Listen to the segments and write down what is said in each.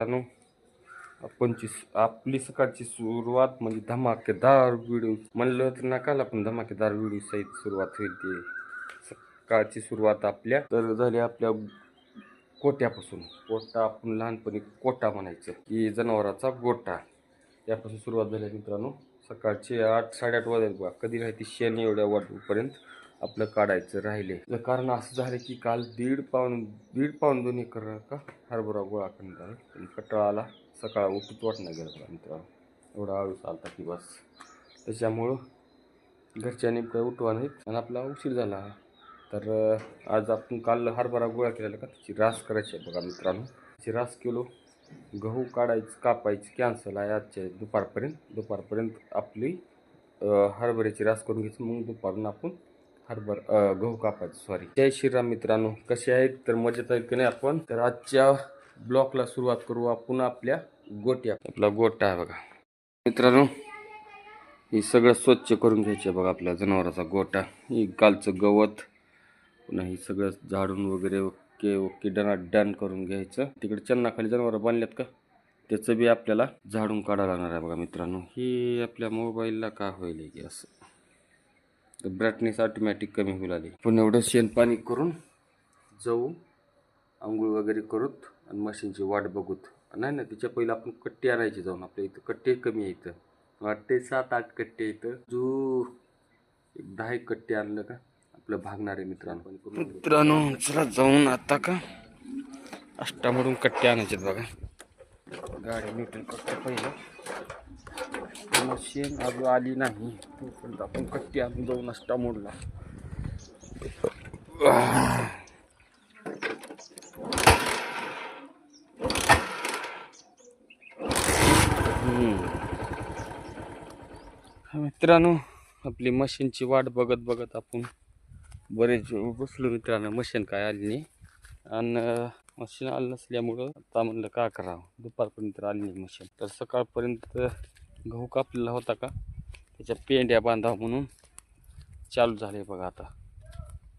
मित्रांनो आपणची आपली सकाळची सुरुवात म्हणजे धमाकेदार व्हिडिओ म्हणलं तर नकाला पण धमाकेदार व्हिडिओ सहित सुरुवात होईल ती सकाळची सुरुवात आपल्या तर झाली आपल्या कोट्यापासून. कोटा आपण लहानपणी कोटा म्हणायचं की जनावराचा गोटा यापासून सुरुवात झाली मित्रांनो. सकाळचे आठ साडेआठ वाजेल बघा. कधी राहते? शेण एवढ्या वाटपर्यंत आपलं काढायचं राहिले. कारण असं झालं की काल दीड पाऊन दीड पाऊन दोन एकर का हरभरा गोळा करण्यात आला. पण कटाळा आला. सकाळ उठूच वाटणं गेलं बघा मित्रांनो. एवढा आळूस आलता की बस. त्याच्यामुळं घरच्या नेमकं उठवा नाहीत आणि आपला उशीर झाला. तर आज आपण काल हरभरा गोळा केलेला का? त्याची रास करायची आहे बघा मित्रांनो. त्याची रास केलो. गहू काढायचं कापायची कॅन्सल आहे आजच्या दुपारपर्यंत. दुपारपर्यंत आपली हरभऱ्याची रास करून घ्यायची. मग दुपारून आपण हरभर गहू कापायचं सॉरी जय श्रीराम मित्रांनो कसे आहेत? तर मजेत आहेत की नाही आपण? तर आजच्या ब्लॉकला सुरुवात करू आपण आपल्या गोट्या. आपला गोटा आहे बघा. मित्रांनो हे सगळं स्वच्छ करून घ्यायचे बघा आपल्या जनावराचा गोटा. ही कालचं गवत पुन्हा हे सगळं झाडून वगैरे ओके ओके डना डन करून घ्यायचं. तिकडे चन्नाखाली जनावरं बांधल्यात का? त्याचं बी आपल्याला झाडून काढायला लागणार आहे बघा मित्रांनो. ही आपल्या मोबाईलला का होईल हे की असं? तर ब्राईटनेस ऑटोमॅटिक कमी होऊ लागली. पण एवढं शेणपाणी करून जाऊ आंघोळ वगैरे करूत आणि मशीनची वाट बघूत. नाही ना तिच्या पहिलं आपण कट्टे आणायचे जाऊन आपल्या इथं. कट्टे कमी आहे इथं. वाटते सात आठ कट्टे इथं. जो एक दहा एक कट्टे आणलं का? आपलं भागणारे मित्रांनो. मित्रांनो चला जाऊन आता का? अष्टामधून कट्टे आणायचे बघा. गाडी न्यूटन करतो पहिलं. मशीन अजून आली नाही. तोपर्यंत आपण कट्टी आणून जाऊन असता मोडला. मित्रांनो आपली मशीनची वाट बघत बघत आपण बरेच बसलो मित्रांनो मशीन काय आली नाही. आणि मशीन आलं नसल्यामुळं आता म्हणलं का करावं? दुपारपर्यंत आली नाही मशीन. तर सकाळपर्यंत गहू कापलेला होता का? त्याच्या पेंड्या बांधावं म्हणून चालू झाले बघा आता.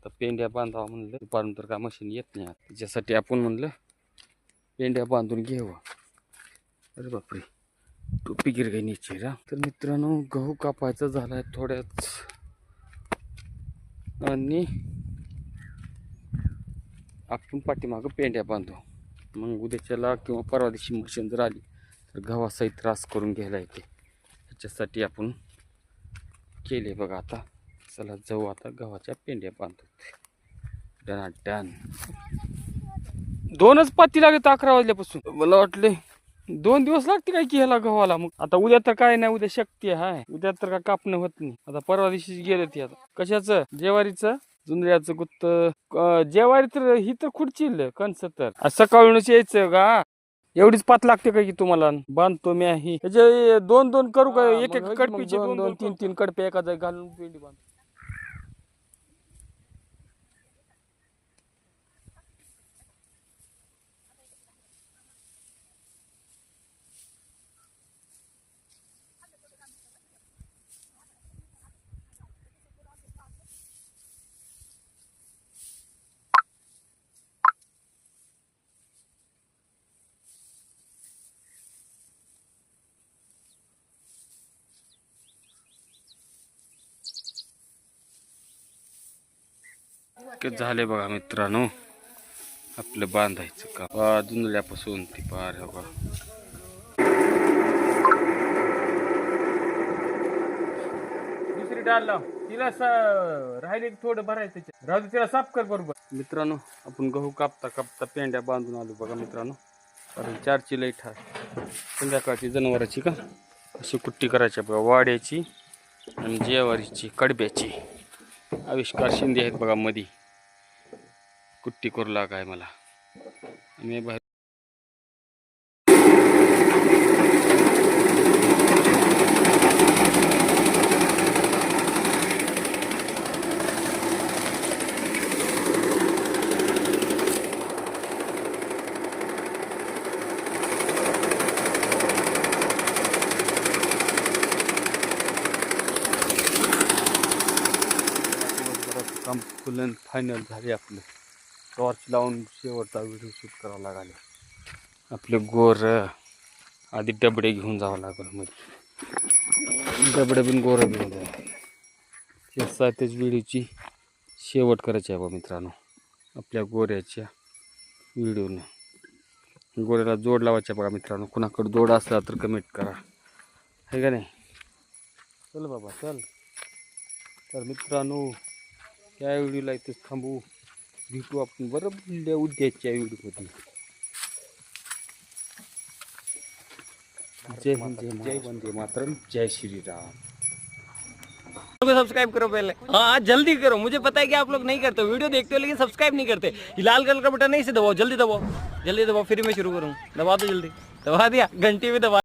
तर पेंड्या बांधावा म्हणलं दुपारनंतर का मशीन येत नाही आता. त्याच्यासाठी आपण म्हणलं पेंड्या बांधून घेऊ अरे बापरे टोपी गिरगाई नीचे रा. तर मित्रांनो गहू कापायचा झालाय थोड्याच. आणि आपण पाठीमागं पेंड्या बांधू. मग उद्याच्याला किंवा परवा दिवशी मशीन जर आली तर गव्हाचाही त्रास करून घ्यायला येते. ह्याच्यासाठी आपण केले बघा आता. चला जाऊ आता गव्हाच्या पेंड्या बांधतो. Done done. दोनच पाती लागत अकरा वाजल्यापासून. मला वाटले दोन दिवस लागते काय की ह्याला गव्हाला मग. आता उद्या तर काय नाही उद्या शक्ती आहे उद्या तर काय कापणं होत नाही. आता परवा दिवशी गेले ती आता. कशाचं? जेवारीचं? जुंजऱ्याचं गुत्त. जेवारी तर ही तर खुर्ची कणस तर. सकाळूनच यायचं का? एवढीच पात लागते का की तुम्हाला? बांधतो मी ही. त्याचे दोन दोन करू का? एक एक कडपीचे दोन दोन तीन तीन कडपे एका जागी घालून पेंडी बांध. ते झाले बघा मित्रांनो. आपलं बांधायचं का पा जुंजल्यापासून ती पार हो का दुसरी डाल लाव. तिला राहिले थोडं भरायचं राहू तिला साफ कर बरोबर. मित्रांनो आपण गहू कापता कापता पेंड्या बांधून आलो बघा मित्रांनो. कारण चारची लाइट आहे संध्याकाळची जनावराची का? अशी कुट्टी करायची बघा वाड्याची आणि जेवारीची कडब्याची. आविष्कार शिंदे आहेत बघा मधी. कुट्टी करू आहे मला. मी बाहेर काम फुल फायनल झाले आपलं. टॉर्च लावून शेवटचा व्हिडिओ शूट करावा लागला. आपले गोर आधी डबडे घेऊन जावं लागेल मध्ये. डबडे बिन गोर घेऊन जावं या सातच व्हिडिओची शेवट करायची आहे बा मित्रांनो. आपल्या गोऱ्याच्या व्हिडिओनं. गोऱ्याला जोड लावायचा बघा मित्रांनो. कुणाकडे जोड असला तर कमेंट करा. आहे का नाही? चल बाबा चल. तर मित्रांनो या व्हिडिओला इथेच थांबू. भेटू आपण बरोबर उद्याच्या व्हिडिओमध्ये जय हिंद जय जय. वंदे मातरम जय श्री राम को सब्सक्राइब करो पहले। हाँ जल्दी करो। मुझे पता है कि आप लोग नहीं करते वीडियो देखते हो लेकिन सब्सक्राइब नहीं करते। लाल कलर का बटन नहीं से दबाओ जल्दी दबाओ। जल्दी दबाओ फिर मैं शुरू करूँ। दबा दो जल्दी। दबा दिया घंटी भी दबा